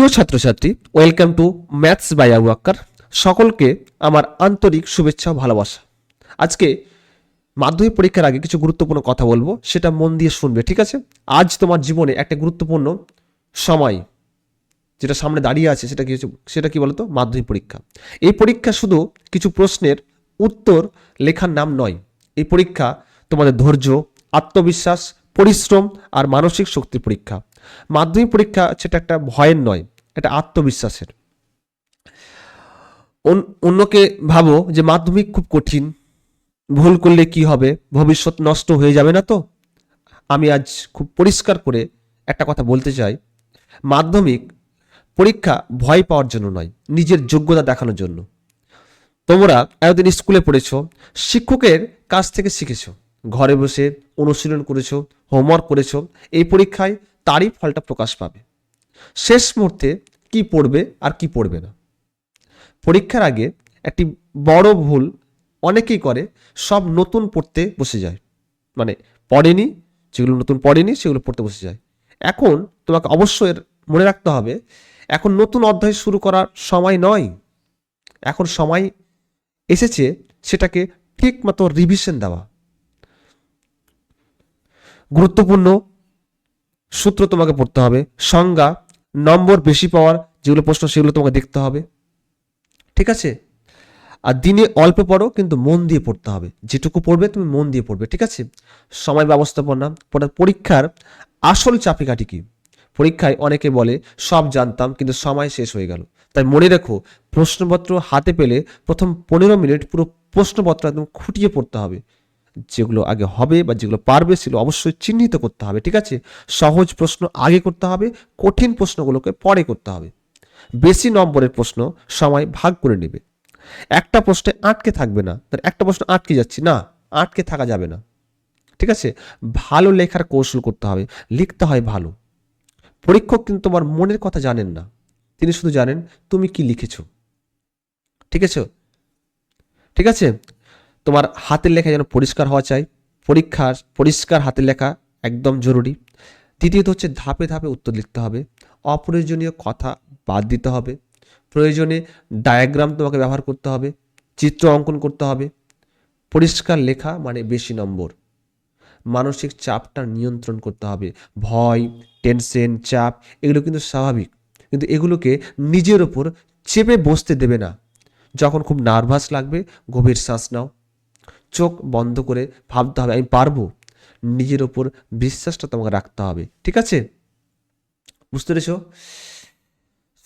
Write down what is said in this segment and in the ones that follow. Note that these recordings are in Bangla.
প্রিয় ছাত্রছাত্রী welcome to maths by Abu Akkar সকলকে আমার আন্তরিক শুভেচ্ছা ভালোবাসা। আজকে মাধ্যমিক পরীক্ষার আগে কিছু গুরুত্বপূর্ণ কথা বলব, সেটা মন দিয়ে শুনবে, ঠিক আছে? আজ তোমার জীবনে একটা গুরুত্বপূর্ণ সময়, যেটা সামনে দাঁড়িয়ে আছে, সেটা কি সেটা কি বলতো? মাধ্যমিক পরীক্ষা। এই পরীক্ষা শুধু কিছু প্রশ্নের উত্তর লেখার নাম নয়, এই পরীক্ষা তোমাদের ধৈর্য, আত্মবিশ্বাস, পরিশ্রম আর মানসিক শক্তির পরীক্ষা। মাধ্যমিক পরীক্ষা সেটা একটা ভয়ের নয় এটা আত্মবিশ্বাসের। অন- অন্যকে ভাবো যে মাধ্যমিক খুব কঠিন, ভুল করলে কি হবে? ভবিষ্যৎ নষ্ট হয়ে যাবে না তো? আমি আজ খুব পরিষ্কার করে একটা কথা বলতে চাই। মাধ্যমিক পরীক্ষা ভয় পাওয়ার জন্য নয়, নিজের যোগ্যতা দেখানোর জন্য। তোমরা এতদিন স্কুলে পড়েছ, শিক্ষকের কাছ থেকে শিখেছ, ঘরে বসে অনুশীলন করেছ হোমওয়ার্ক করেছ, এই পরীক্ষায় তারই ফলটা প্রকাশ পাবে। শেষ মুহূর্তে কি পড়বে আর কি পড়বে না। পরীক্ষার আগে একটি বড় ভুল অনেকেই করে, সব নতুন পড়তে বসে যায়। মানে পড়েনি, যেগুলো নতুন পড়েনি সেগুলো পড়তে বসে যায়। এখন তোমাকে অবশ্যই মনে রাখতে হবে, এখন নতুন অধ্যায় শুরু করার সময় নয়। এখন সময় এসেছে সেটাকে ঠিক মতো রিভিশন দেওয়া। গুরুত্বপূর্ণ সূত্র তোমাকে পড়তে হবে, সংজ্ঞা নম্বর বেশি পাওয়ার যেগুলো প্রশ্ন, সেগুলো তোমাকে দেখতে হবে। ঠিক আছে? আর দিনে অল্প পড়ো, কিন্তু মন দিয়ে পড়তে হবে। যেটুকু পড়বে, তুমি মন দিয়ে পড়বে। ঠিক আছে? সময় ব্যবস্থাপনা পরে- পরীক্ষার আসল চাপিকাঠি কি? পরীক্ষায় অনেকে বলে, সব জানতাম, কিন্তু সময় শেষ হয়ে গেল। তাই মনে রেখো, প্রশ্নপত্র হাতে পেলে প্রথম পনেরো মিনিট পুরো প্রশ্নপত্র একদম খুঁটিয়ে পড়তে হবে। যেগুলো আগে হবে বা যেগুলো পারবে সেগুলো অবশ্যই চিহ্নিত করতে হবে, ঠিক আছে? সহজ প্রশ্ন আগে করতে হবে, কঠিন প্রশ্নগুলোকে পরে করতে হবে। বেশি নম্বরের প্রশ্ন সময় ভাগ করে নেবে। একটা প্রশ্নে আটকে থাকবে না ধর একটা প্রশ্ন আটকে যাচ্ছি, না, আটকে থাকা যাবে না। ঠিক আছে? ভালো লেখার কৌশল করতে হবে, লিখতে হয় ভালো। পরীক্ষক কিন্তু তোমার মনের কথা জানেন না, তিনি শুধু জানেন, তুমি কি লিখেছো? ঠিক আছে? ঠিক আছে? তোমার হাতের লেখা যেন পরিষ্কার হওয়া চাই। পরীক্ষার পরিষ্কার হাতের লেখা একদম জরুরি। তৃতীয়ত হচ্ছে ধাপে ধাপে উত্তর লিখতে হবে। অপ্রয়োজনীয় কথা বাদ দিতে হবে। প্রয়োজনে ডায়াগ্রাম তোমাকে ব্যবহার করতে হবে। চিত্র অঙ্কন করতে হবে। পরিষ্কার লেখা মানে বেশি নম্বর। মানসিক চাপটা নিয়ন্ত্রণ করতে হবে। ভয় টেনশন চাপ, এগুলো কিন্তু স্বাভাবিক। কিন্তু এগুলোকে নিজের ওপর চেপে বসতে দেবে না। যখন খুব নার্ভাস লাগবে, গভীর শ্বাস নাও। চোখ বন্ধ করে ভাবতে হবে, আমি পারব? নিজের ওপর বিশ্বাসটা তোমাকে রাখতে হবে, ঠিক আছে? বুঝতে পেরেছ?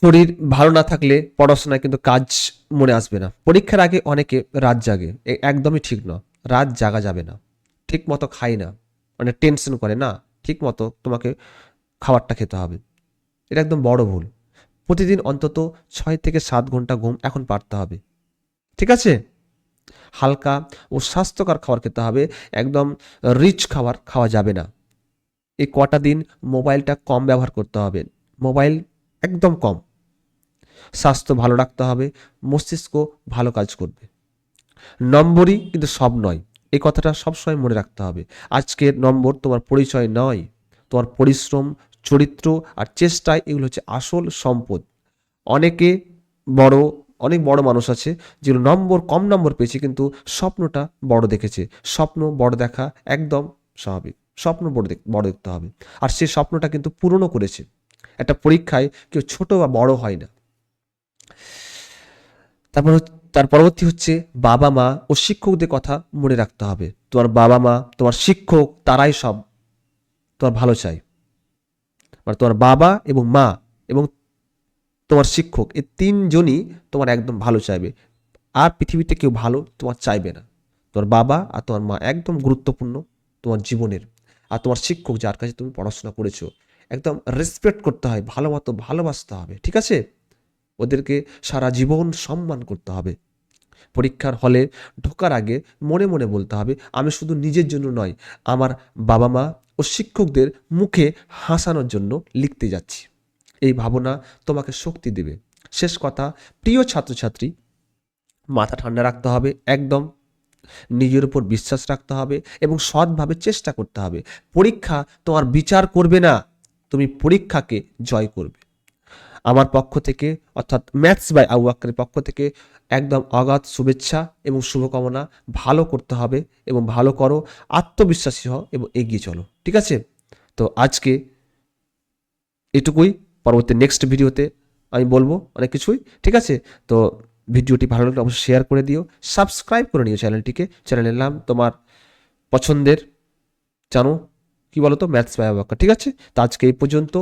শরীর ভালো না থাকলে পড়াশোনায় কিন্তু কাজ মনে আসবে না। পরীক্ষার আগে অনেকে রাত জাগে একদমই ঠিক নয় রাত জাগা যাবে না। ঠিক মতো খাই না। মানে টেনশন করে না ঠিক মতো তোমাকে খাবারটা খেতে হবে। এটা একদম বড় ভুল। প্রতিদিন অন্তত ছয় থেকে সাত ঘণ্টা ঘুম এখন পারতে হবে। ঠিক আছে? হালকা ও স্বাস্থ্যকর খাবার খেতে হবে। একদম রিচ খাবার খাওয়া যাবে না। এই কটা দিন মোবাইলটা কম ব্যবহার করতে হবে। মোবাইল একদম কম। স্বাস্থ্য ভালো রাখতে হবে। মস্তিষ্ক ভালো কাজ করবে। নম্বরই কিন্তু সব নয়। এই কথাটা সবসময় মনে রাখতে হবে। আজকের নম্বর তোমার পরিচয় নয়। তোমার পরিশ্রম, চরিত্র আর চেষ্টায় এগুলো হচ্ছে আসল সম্পদ। অনেকে বড় অনেক বড় মানুষ আছে যেগুলো নম্বর, কম নম্বর পেয়েছে, কিন্তু স্বপ্নটা বড় দেখেছে। স্বপ্ন বড় দেখা একদম স্বাভাবিক। স্বপ্ন বড় বড় দেখতে হবে। আর সে স্বপ্নটা কিন্তু পূরণও করেছে। একটা পরীক্ষায় কেউ ছোট বা বড় হয় না। তারপর তার পরবর্তী হচ্ছে বাবা মা ও শিক্ষকদের কথা মনে রাখতে হবে। তোমার বাবা মা, তোমার শিক্ষক, তারাই সব। তোমার ভালো চাই। মানে তোমার বাবা এবং মা এবং তোমার শিক্ষক, এই তিনজনই তোমার একদম ভালো চাইবে। আর পৃথিবীতে কেউ ভালো তোমার চাইবে না। তোমার বাবা আর তোমার মা একদম গুরুত্বপূর্ণ তোমার জীবনের। আর তোমার শিক্ষক যার কাছে তুমি পড়াশোনা করেছ, একদম রেসপেক্ট করতে হয়, ভালো মতো ভালোবাসতে হবে, ঠিক আছে? ওদেরকে সারা জীবন সম্মান করতে হবে। পরীক্ষার হলে ঢোকার আগে মনে মনে বলতে হবে, আমি শুধু নিজের জন্য নয়, আমার বাবা মা ও শিক্ষকদের মুখে হাসানোর জন্য লিখতে যাচ্ছি। এই ভাবনা তোমাকে শক্তি দেবে। শেষ কথা, প্রিয় ছাত্রছাত্রী, মাথা ঠান্ডা রাখতে হবে, একদম। নিজের উপর বিশ্বাস রাখতে হবে এবং সৎভাবে চেষ্টা করতে হবে। পরীক্ষা তোমার বিচার করবে না, তুমি পরীক্ষাকে জয় করবে। আমার পক্ষ থেকে, অর্থাৎ ম্যাথস বাই আউয়াক্কারের পক্ষ থেকে একদম অগাধ শুভেচ্ছা এবং শুভকামনা ভালো করতে হবে এবং ভালো করো, আত্মবিশ্বাসী হও এবং এগিয়ে চলো। ঠিক আছে? তো আজকে এটুকুই। পরবর্তী নেক্সট ভিডিওতে আমি বলব অনেক কিছুই, ঠিক আছে? তো ভিডিওটি ভালো লাগলে অবশ্যই শেয়ার করে দিও। সাবস্ক্রাইব করে নিও চ্যানেলটিকে চ্যানেলের নাম তোমার পছন্দের। জানো কি বলো তো ম্যাথস বাই আবাক্কা ঠিক আছে? তো আজকে এই পর্যন্ত।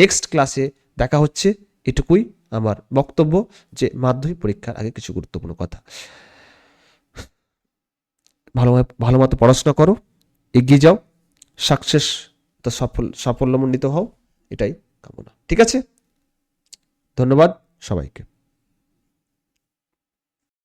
নেক্সট ক্লাসে দেখা হচ্ছে। এটুকুই আমার বক্তব্য যে মাধ্যমিক পরীক্ষার আগে কিছু গুরুত্বপূর্ণ কথা। ভালো ভালো মতো পড়াশোনা করো, এগিয়ে যাও সাকসেস তো সফল সাফল্যমণ্ডিত হও, এটাই। কামনা। ঠিক আছে? ধন্যবাদ সবাইকে।